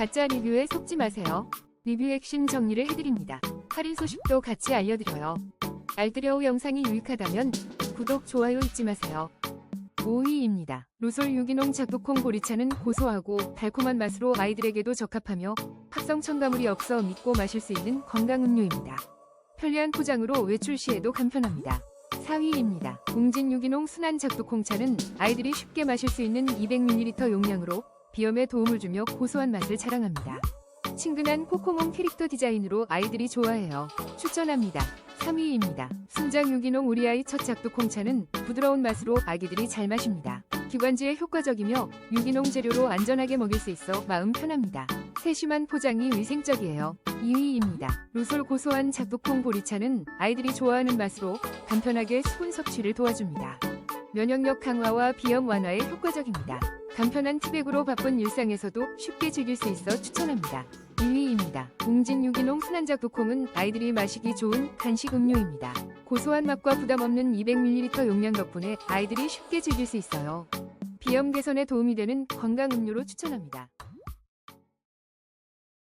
가짜 리뷰에 속지 마세요. 리뷰 핵심 정리를 해드립니다. 할인 소식도 같이 알려드려요. 알뜰여우 영상이 유익하다면 구독, 좋아요 잊지 마세요. 5위입니다. 로솔 유기농 작두콩 보리차는 고소하고 달콤한 맛으로 아이들에게도 적합하며 합성 첨가물이 없어 믿고 마실 수 있는 건강 음료입니다. 편리한 포장으로 외출 시에도 간편합니다. 4위입니다. 웅진 유기농 순한 작두콩차는 아이들이 쉽게 마실 수 있는 200ml 용량으로 비염에 도움을 주며 고소한 맛을 자랑합니다. 친근한 코코몽 캐릭터 디자인으로 아이들이 좋아해요. 추천합니다. 3위입니다. 순장 유기농 우리 아이 첫 작두 콩차는 부드러운 맛으로 아기들이 잘 마십니다. 기관지에 효과적이며 유기농 재료로 안전하게 먹일 수 있어 마음 편합니다. 세심한 포장이 위생적이에요. 2위입니다. 로솔 고소한 작두콩 보리차는 아이들이 좋아하는 맛으로 간편하게 수분 섭취를 도와줍니다. 면역력 강화와 비염 완화에 효과적입니다. 간편한 티백으로 바쁜 일상에서도 쉽게 즐길 수 있어 추천합니다. 2위입니다. 웅진 유기농 순한작두콩은 아이들이 마시기 좋은 간식 음료입니다. 고소한 맛과 부담 없는 200ml 용량 덕분에 아이들이 쉽게 즐길 수 있어요. 비염 개선에 도움이 되는 건강 음료로 추천합니다.